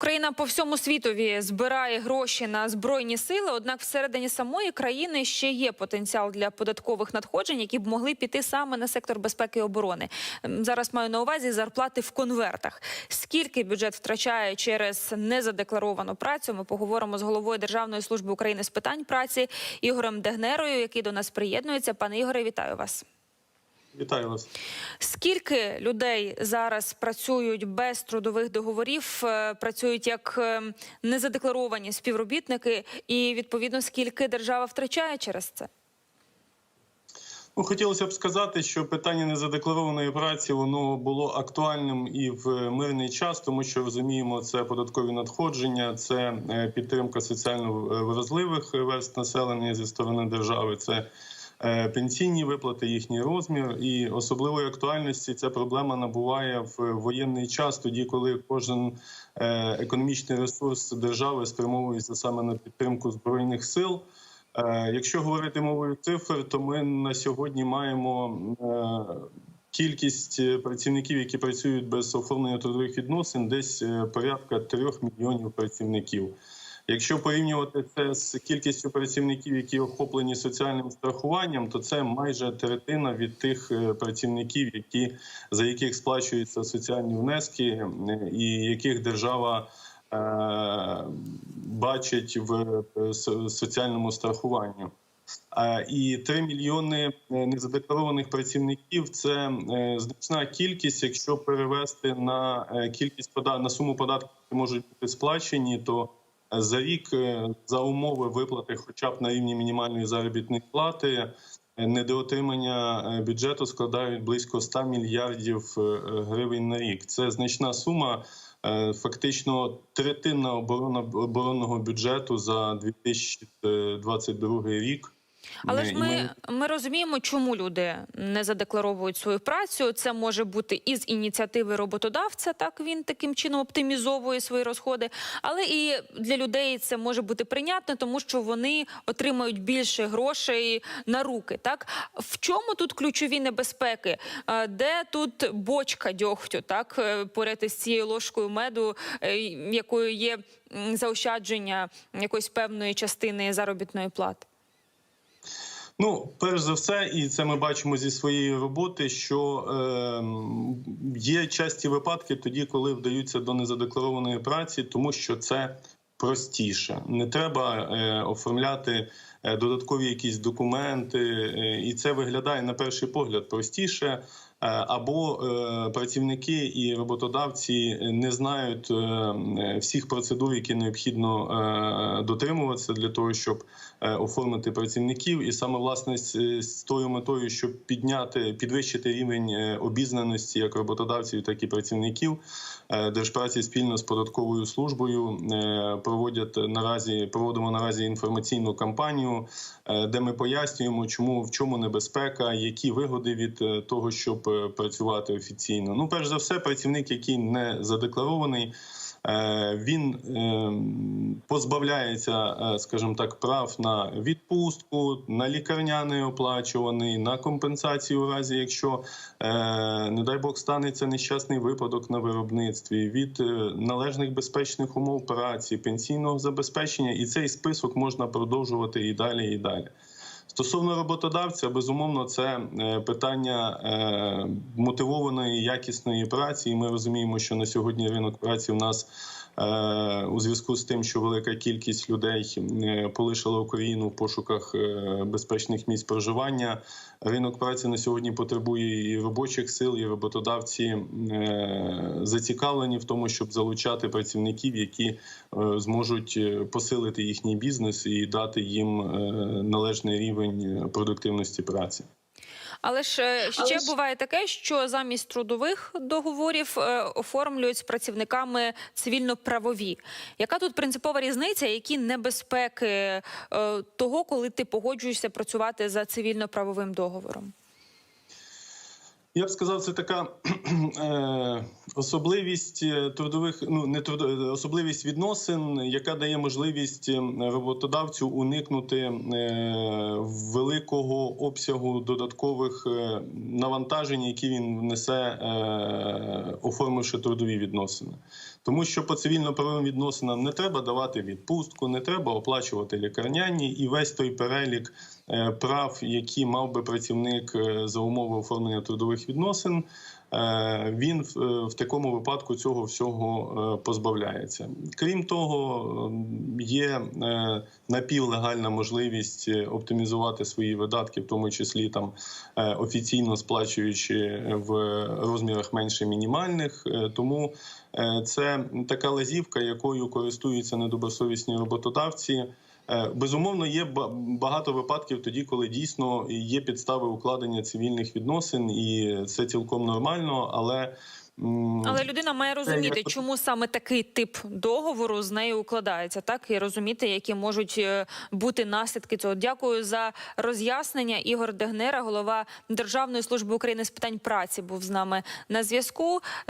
Україна по всьому світові збирає гроші на збройні сили. Однак, всередині самої країни ще є потенціал для податкових надходжень, які б могли піти саме на сектор безпеки і оборони. Ем, Зараз маю на увазі зарплати в конвертах. Скільки бюджет втрачає через незадекларовану працю? Ми поговоримо з головою Державної служби України з питань праці Ігорем Дегнерою, який до нас приєднується. Пане Ігоре, вітаю вас. Вітаю вас. Скільки людей зараз працюють без трудових договорів, е, працюють як е, незадекларовані співробітники, і відповідно скільки держава втрачає через це? Ну, хотілося б сказати, що питання незадекларованої праці воно було актуальним і в мирний час, тому що розуміємо, це податкові надходження, це е, підтримка соціально вразливих верст населення зі сторони держави. Це пенсійні виплати, їхній розмір, і особливої актуальності ця проблема набуває в воєнний час, тоді коли кожен е, економічний ресурс держави спрямовується саме на підтримку збройних сил. Е, Якщо говорити мовою цифр, то ми на сьогодні маємо е, кількість е, працівників, які працюють без оформлення трудових відносин, десь е, порядка 3 мільйонів працівників. Якщо порівнювати це з кількістю працівників, які охоплені соціальним страхуванням, то це майже третина від тих е, працівників, які за яких сплачуються соціальні внески, е, і яких держава е, бачить в е, соціальному страхуванні. І 3 мільйони незадекларованих працівників це значна кількість. Якщо перевести на кількість на суму податків, які можуть бути сплачені, то за рік е, за умови виплати, хоча б на рівні мінімальної заробітної плати, е, недоотримання е, бюджету складають близько 100 мільярдів гривень на рік. Це значна сума. Фактично третина оборонного бюджету за 2022 рік. Але ж і ми, ми розуміємо, чому люди не задекларовують свою працю. Це може бути із ініціативи роботодавця, так він таким чином оптимізовує свої розходи. Але і для людей це може бути прийнятно, тому що вони отримають більше грошей на руки. Так в чому тут ключові небезпеки? Е, Де тут бочка дьогтю, так е, поряд із цією ложкою меду, е, якою є заощадження якоїсь певної частини заробітної плати? Ну, перш за все, і це ми бачимо зі своєї роботи, що е, є часті випадки тоді, коли вдаються до незадекларованої праці, тому що це простіше. Не треба е, оформляти е, додаткові якісь документи, е, і це виглядає на перший погляд простіше. Е, Або е, працівники і роботодавці не знають е, всіх процедур, які необхідно дотримуватися для того, щоб оформити працівників, і саме власне з, тою метою, щоб підняти підвищити рівень обізнаності як роботодавців, так і працівників. Держпраці спільно з податковою службою проводять наразі проводимо наразі інформаційну кампанію, де ми пояснюємо, чому в чому небезпека, які вигоди від того, щоб працювати офіційно. Ну, перш за все, працівник, який не задекларований. е, Він е, позбавляється, е, скажімо так, прав на відпустку, на лікарняний оплачуваний, на компенсацію у разі, якщо не дай Бог станеться нещасний випадок на виробництві, від належних безпечних умов праці, пенсійного забезпечення, і цей список можна продовжувати і далі, і далі. Стосовно роботодавця, безумовно, це е, питання е, мотивованої якісної праці. І ми розуміємо, що на сьогодні ринок праці в нас у зв'язку з тим, що велика кількість людей е, полишила Україну в пошуках е, безпечних місць проживання. Ринок праці на сьогодні потребує і робочих сил, і роботодавці е, зацікавлені в тому, щоб залучати працівників, які е, зможуть е, посилити їхній бізнес і дати їм е, належний рівень е, продуктивності праці. Але ж е, ще Але буває таке, що замість трудових договорів е, оформлюють з працівниками цивільно-правові. Яка тут принципова різниця? Які небезпеки е, того, коли ти погоджуєшся працювати за цивільно-правовим договором? Я б сказав, це така е, особливість трудових, ну не труд, особливість відносин, яка дає можливість е, роботодавцю уникнути е, великого обсягу додаткових е, навантажень, які він внесе, е, оформивши трудові відносини. Тому що по цивільно-правовим відносинам не треба давати відпустку, не треба оплачувати лікарняні і весь той перелік е, прав, які мав би працівник за умови оформлення трудових відносин. Е, Він в, е, такому випадку цього всього е, позбавляється. Крім того, є напівлегальна можливість оптимізувати свої видатки, в тому числі там офіційно сплачуючи в розмірах менше мінімальних. Тому це така лазівка, якою користуються недобросовісні роботодавці. Е, Безумовно, є багато випадків тоді, коли дійсно є підстави укладення цивільних відносин, і це цілком нормально. Але Але людина має розуміти, чому саме такий тип договору з нею укладається, так і розуміти, які можуть е, бути наслідки цього. Дякую за роз'яснення. Ігор Дегнера, голова Державної служби України з питань праці, був з нами на зв'язку.